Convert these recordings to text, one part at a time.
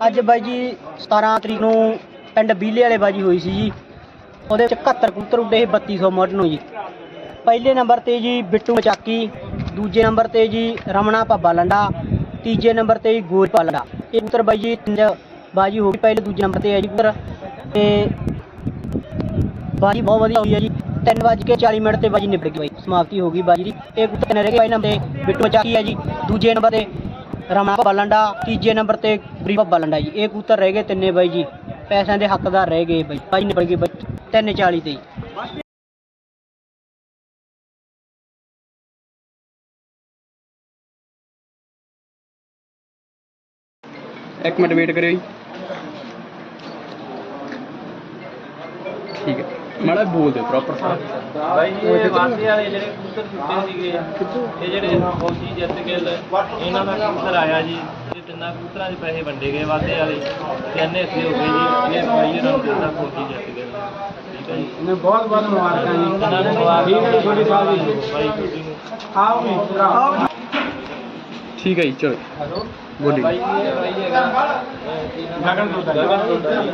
ਅੱਜ ਬਾਈ ਜੀ 17 ਤਰੀਕ ਨੂੰ ਪਿੰਡ ਬੀਲੇ ਵਾਲੇ ਬਾਜੀ ਹੋਈ ਸੀ ਜੀ। ਉਹਦੇ ਵਿੱਚ 71 ਕਬੂਤਰ ਉੱਡੇ ਸੀ 3200 ਮੁੱਢ ਨੂੰ ਜੀ। ਪਹਿਲੇ ਨੰਬਰ ਤੇ ਜੀ ਬਿੱਟੂ ਮਚਾਕੀ, ਦੂਜੇ ਨੰਬਰ ਤੇ ਜੀ ਰਮਣਾ ਭੱਬਾ ਲੰਡਾ, ਤੀਜੇ ਨੰਬਰ ਤੇ ਜੀ ਗੋਲ ਪਾਲੜਾ ਇਹ ਕਬੂਤਰ ਬਾਈ ਜੀ ਤਿੰਨ ਬਾਜੀ ਹੋ ਗਈ, ਪਹਿਲੇ ਦੂਜੇ ਨੰਬਰ ਤੇ ਹੈ ਜੀ ਕਬੂਤਰ। ਤੇ ਬਾਜੀ ਬਹੁਤ ਵਧੀਆ ਹੋਈ ਹੈ ਜੀ। 3 ਵੱਜ ਕੇ 40 ਮਿੰਟ ਤੇ ਬਾਜੀ ਨਿਬੜ ਗਈ ਬਾਈ, ਸਮਾਪਤੀ ਹੋ ਗਈ ਬਾਜੀ ਦੀ। ਇਹ ਕਬੂਤਰ ਤਿੰਨ ਰਹਿ ਗਏ ਪਹਿਲੇ ਨੰਬਰ ਤੇ, ਬਿੱਟੂ ਮਚਾਕੀ ਹੈ ਜੀ, ਦੂਜੇ ਨੰਬਰ ਤੇ ਰਮਾ ਬਾਲੰਡਾ ਤੀਜੇ ਨੰਬਰ ਤੇ ਗਰੀ ਬਾਲੰਡਾ ਜੀ। ਇਹ ਕਬੂਤਰ ਰਹਿ ਗਏ ਤਿੰਨੇ ਬਾਈ ਜੀ। ਪੈਸਿਆਂ ਦੇ ਹੱਕਦਾਰ ਰਹਿ ਗਏ ਬਾਈ। ਬਾਈ ਨਿਬੜ ਗਏ ਬਾਈ। 340 ਤੇ ਜੀ। ਇੱਕ ਮਿੰਟ ਵੇਟ ਕਰਿਓ ਜੀ। ਠੀਕ ਹੈ। ਮਾੜਾ ਬੋਲ ਦਿਓ ਪ੍ਰੋਪਰ ਬਾਈ ਜੀ ਇਹ ਵਾਸੀ ਵਾਲੇ ਜਿਹੜੇ ਕਬੂਤਰ ਸੁੱਤੇ ਸੀਗੇ ਇਹ ਜਿਹੜੇ ਫੌਜੀ ਜਿੱਤ ਗਏ ਲੈ, ਇਹਨਾਂ ਦਾ ਕਬੂਤਰ ਆਇਆ ਜੀ। ਇਹ ਤਿੰਨਾਂ ਕਬੂਤਰਾਂ ਦੇ ਪੈਸੇ ਵੰਡੇ ਗਏ ਵਾਦੇ ਵਾਲੇ। ਤਿੰਨ ਹਿੱਸੇ ਹੋ ਗਏ ਜੀ। ਇਹ ਬਾਈ ਇਹਨਾਂ ਨੂੰ ਦਿੱਤਾ ਫੌਜੀ ਜਿੱਤ ਗਏ ਠੀਕ ਹੈ ਜੀ। ਨੇ ਬਹੁਤ ਬਹੁਤ ਮੁਬਾਰਕਾਂ ਜੀ। ਇਹਨਾਂ ਨੂੰ ਮੁਬਾਰਕਾਂ। ਠੀਕ ਹੈ ਜੀ ਛੋਟੀ ਸਾਹਿਬ ਜੀ ਨੂੰ। ਆਓ ਵੀ ਭਰਾ। ਠੀਕ ਹੈ ਜੀ ਚਲੋ। ਬੋਲੀ। ਗਗਨ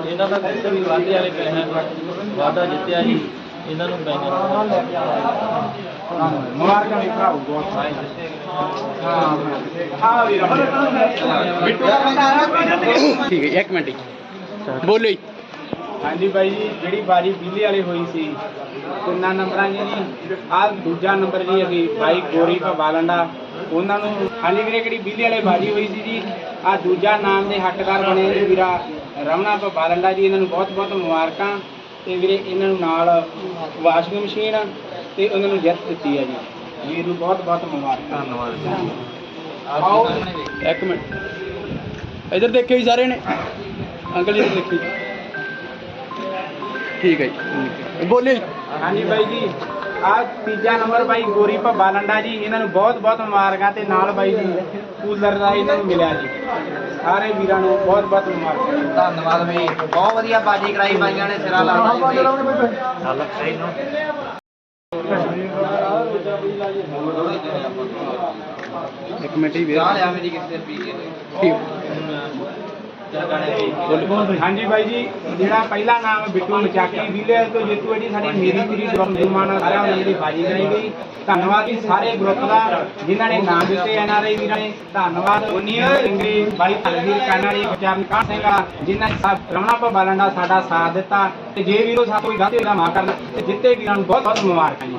ਇਹਨਾਂ ਦਾ ਵੀ ਵਾਲੇ ਜਿੱਤਿਆ ਜੀ ਇਹਨਾਂ ਨੂੰ ਮੁਬਾਰਕਾਂ ਵੀ ਭਰਾਓ ਬਹੁਤ ਹਾਂ ਆ ਵੀ ਬਿੱਟੂ ਠੀਕ ਹੈ ਜੀ, ਇੱਕ ਮਿੰਟ ਜੀ। ਬੋਲੋ ਜੀ। ਹਾਂਜੀ ਬਾਈ ਜੀ ਜਿਹੜੀ ਬਾਜੀ ਬਿੱਲੀ ਵਾਲੀ ਹੋਈ ਸੀ ਤਿੰਨਾਂ ਨੰਬਰਾਂ ਜੀ। ਆ ਦੂਜਾ ਨੰਬਰ ਜੀ ਹੈਗੀ ਬਾਈ ਗੋਰੀ ਭਾ ਲੰਡਾ ਉਹਨਾਂ ਨੂੰ ਹਾਂਜੀ ਵੀਰੇ ਕਿਹੜੀ ਬਿੱਲੀ ਵਾਲੀ ਬਾਜੀ ਹੋਈ ਸੀ ਜੀ। ਆ ਦੂਜਾ ਨਾਮ ਦੇ ਹੱਕਦਾਰ ਬਣੇ ਜੀ ਵੀਰਾ ਰਮਣਾ ਭਾ ਲੰਡਾ ਜੀ ਇਹਨਾਂ ਨੂੰ ਬਹੁਤ ਬਹੁਤ ਮੁਬਾਰਕਾਂ। ਤੇ ਵੀਰੇ ਇਹਨਾਂ ਨੂੰ ਨਾਲ ਵਾਸ਼ਿੰਗ ਮਸ਼ੀਨ ਤੇ ਉਹਨਾਂ ਨੂੰ ਜਿੱਤ ਦਿੱਤੀ ਹੈ ਜੀ। ਵੀਰ ਨੂੰ ਬਹੁਤ ਬਹੁਤ ਮੁਬਾਰਕਾਂ। ਆਓ ਇੱਕ ਮਿੰਟ। ਇਧਰ ਦੇਖਿਓ ਜੀ ਸਾਰੇ ਨੇ। ਅੰਕਲ ਜੀ ਜੀ। ਠੀਕ ਹੈ ਜੀ ਬੋਲਿਓ ਜੀ। ਹਾਂਜੀ ਬਾਈ ਜੀ। ਆ ਤੀਜਾ ਨੰਬਰ ਬਾਈ ਗੋਰੀ ਭੱਬਾ ਲੰਡਾ ਜੀ ਇਹਨਾਂ ਨੂੰ ਬਹੁਤ ਬਹੁਤ ਮੁਬਾਰਕਾਂ ਤੇ ਨਾਲ ਬਾਈ ਜੀ ਕੂਲਰ ਦਾ ਇਹਨਾਂ ਨੂੰ ਮਿਲਿਆ ਜੀ। ਸਾਰੇ ਵੀਰਾਂ ਨੂੰ ਬਹੁਤ ਬਹੁਤ ਮੁਬਾਰਕਾਂ। ਧੰਨਵਾਦ ਬਈ ਬਹੁਤ ਵਧੀਆ ਬਾਜੀ ਕਰਾਈ ਬਾਈਆਂ ਨੇ ਸਿਰਾ ਲਾ ਇੱਕ ਮਿੰਟ ਹੀ ਵੇਟ ਮੇਰੀ ਕਿਸੇ ਪੀ ਕੇ ਹਾਂਜੀ ਬਾਈ ਜੀ, ਜਿਹੜਾ ਪਹਿਲਾ ਨਾਮ ਬਿੱਟੂ ਮਚਾਕੀ, ਵਿਲੇ ਤੋਂ ਜੇਤੂ ਹੈ ਜੀ, ਸਾਡੀ ਮੇਰੀ ਮੇਰੀ ਗਰੁੱਪ ਸਾਰਿਆਂ ਵੱਲੋਂ ਜਿਹੜੀ ਬਾਜੀ ਕਰਾਈ ਗਈ। ਧੰਨਵਾਦ ਜੀ ਸਾਰੇ ਗਰੁੱਪ ਦਾ, ਜਿਨ੍ਹਾਂ ਨੇ ਨਾਮ ਦਿੱਤੇ ਐਨ ਆਰ ਆਈ ਵੀਰਾਂ ਨੇ। ਧੰਨਵਾਦ ਉਨੀਰ ਇੰਗਰੀ ਬਾਈ ਧਨਵੀਰ ਕਾਨਾੜੀ ਗੁਰਚਰਨ ਕਾਂਤ ਸਿੰਘ ਜਿਨ੍ਹਾਂ ਨੇ ਸਾ- ਰਮਣਾ ਭਾ ਲੰਡਾ ਸਾਡਾ ਸਾਥ ਦਿੱਤਾ। ਤੇ ਜੇ ਵੀਰੋ, ਸਾਥ ਕੋਈ ਗਲਤੀ ਦਾ ਮਾਫ ਕਰਨਾ। ਤੇ ਜਿੱਤੇ ਵੀਰਾਂ ਨੂੰ ਬਹੁਤ ਬਹੁਤ ਮੁਬਾਰਕਾਂ ਜੀ।